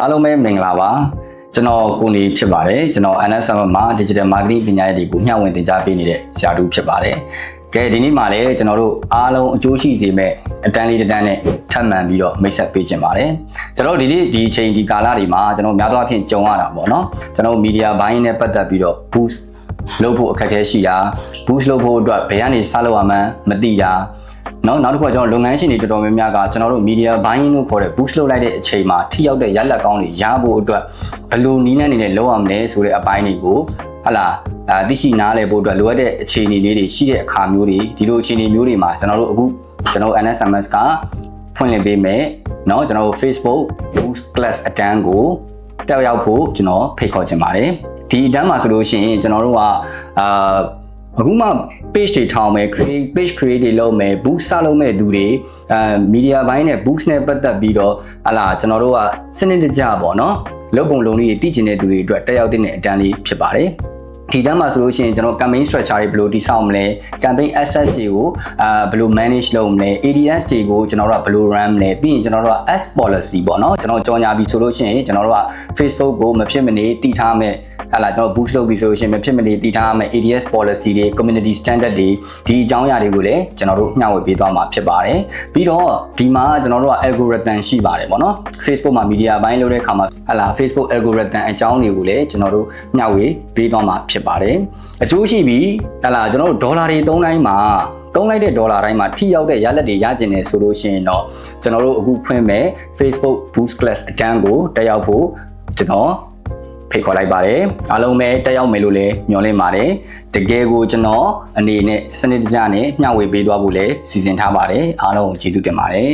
အားလုံးပဲမင်္ဂလာပါကျွန်တော်ကိုနေဖြစ်ပါတယ်ကျွန်တော် NSM မှာ Digital Marketing ပညာရပ်တွေကိုမျှဝေသင်ကြားပေးနေတဲ့ဆရာတူဖြစ်ပါတယ်ကဲဒီနေ့မှာလည်းကျွန်တော်တို့အားလုံးအကျိုးရှိစေမဲ့အတန်းလေးတစ်တန်းနဲ့ထပ်မံပြီးတော့မိတ်ဆက်ပေးခြင်းပါတယ်ကျွန်တော်တို့ဒီနေ့ဒီအချိန်ဒီကာလတွေမှာကျွန်တော်များသောအားဖြင့်ကြုံရတာပေါ့နော်ကျွန်တော် media buying နဲ့ပတ်သက်ပြီးတော့ boost လုပ်ဖို့အခက်အခဲရှိတာ boost လုပ်ဖို့အတွက်ဘယ်ကနေစလုပ်ရမှန်းမသိတာ နော်နောက်တစ်ခုကကျွန်တော်လုပ်ငန်းရှင်တွေတော်တော်များများကကျွန်တော်တို့ media buying လို့ခေါ်တဲ့ boost လုပ်လိုက်တဲ့အချိန်မှာထိရောက်တဲ့ရလဒ်ကောင်းတွေရဖို့အတွက်ဘယ်လိုနည်းလမ်းတွေနဲ့လုပ်ရမလဲဆိုတဲ့အပိုင်းတွေကိုဟလာအာသိရှိနားလည်ဖို့အတွက်လိုအပ်တဲ့အခြေအနေလေးတွေရှိတဲ့အခါမျိုးတွေဒီလိုအခြေအနေမျိုးတွေမှာကျွန်တော်တို့အခုကျွန်တော် NSMS ကဖွင့်လှစ်ပေးမယ်เนาะကျွန်တော်တို့ Facebook boost class အတန်းကိုတက်ရောက်ဖို့ကျွန်တော်ဖိတ်ခေါ်ချင်ပါတယ်ဒီအတန်းမှာဆိုလို့ရှိရင်ကျွန်တော်တို့ကအာ အခုမှ page တွေထောင်မယ် create page create တွေလုပ်မယ် boost စလုပ်မဲ့သူတွေအဲ media ဘိုင်းနဲ့ boost နဲ့ပတ်သက်ပြီးတော့ဟလာကျွန်တော်တို့ကစနစ်တကျပေါ့နော်လုပ်ပုံလုံးလေးတွေတည်ကျင်တဲ့သူတွေအတွက်တက်ရောက်တဲ့အတန်းလေးဖြစ်ပါတယ်ဒီတန်းမှာဆိုလို့ရှိရင်ကျွန်တော် campaign structure တွေဘယ်လိုတည်ဆောက်မလဲ campaign access တွေကိုအာဘယ်လို manage လုပ်မလဲ ADS တွေကိုကျွန်တော်တို့ကဘယ်လို run မလဲပြီးရင်ကျွန်တော်တို့က S policy ပေါ့နော်ကျွန်တော်ကြော်ညာပြီဆိုလို့ရှိရင်ကျွန်တော်တို့က Facebook ကိုမဖြစ်မနေတည်ထားမ ယ်ဟလာကျွန်တော် boost လုပ်ပြီဆိုလို့ရှိရင်မဖြစ်မနေတည်ထားမယ် ADS policy တွေ community standard တွေဒီအကြောင်းအရာတွေကိုလည်းကျွန်တော်တို့မျှဝေပေးသွားမှာဖြစ်ပါတယ်ပြီးတော့ဒီမှာကျွန်တော်တို့က algorithm ရှိပါတယ်ပေါ့နော် Facebook မှာ media ဘိုင်းလုပ်တဲ့အခါမှာဟလာ Facebook algorithm အကြောင်းတွေကိုလည်းကျွန်တော်တို့မျှဝေပေးသွားမှာဖြစ်ပါတယ်အကျိုးရှိပြီးဟလာကျွန်တော်တို့ဒေါ်လာတွေသုံးတိုင်းမှာသုံးလိုက်တဲ့ဒေါ်လာတိုင်းမှာထိရောက်တဲ့ရလဒ်တွေရကျင်နေဆိုလို့ရှိရင်တော့ကျွန်တော်တို့အခုဖွင့်မဲ့ Facebook Boost Class အတန်းကိုတက်ရောက်ဖို့ကျွန်တော် ဖိတ်ခေါ်လိုက်ပါတယ်အားလုံးပဲတက်ရောက်မယ်လို့လည်းညွှန်လင့်ပါတယ်တကယ်ကိုကျွန်တော်အနေနဲ့စနစ်တကျနဲ့မျှဝေပေးသွားဖို့လည်းစီစဉ်ထားပါတယ်အားလုံးကိုကျေးဇူးတင်ပါတယ်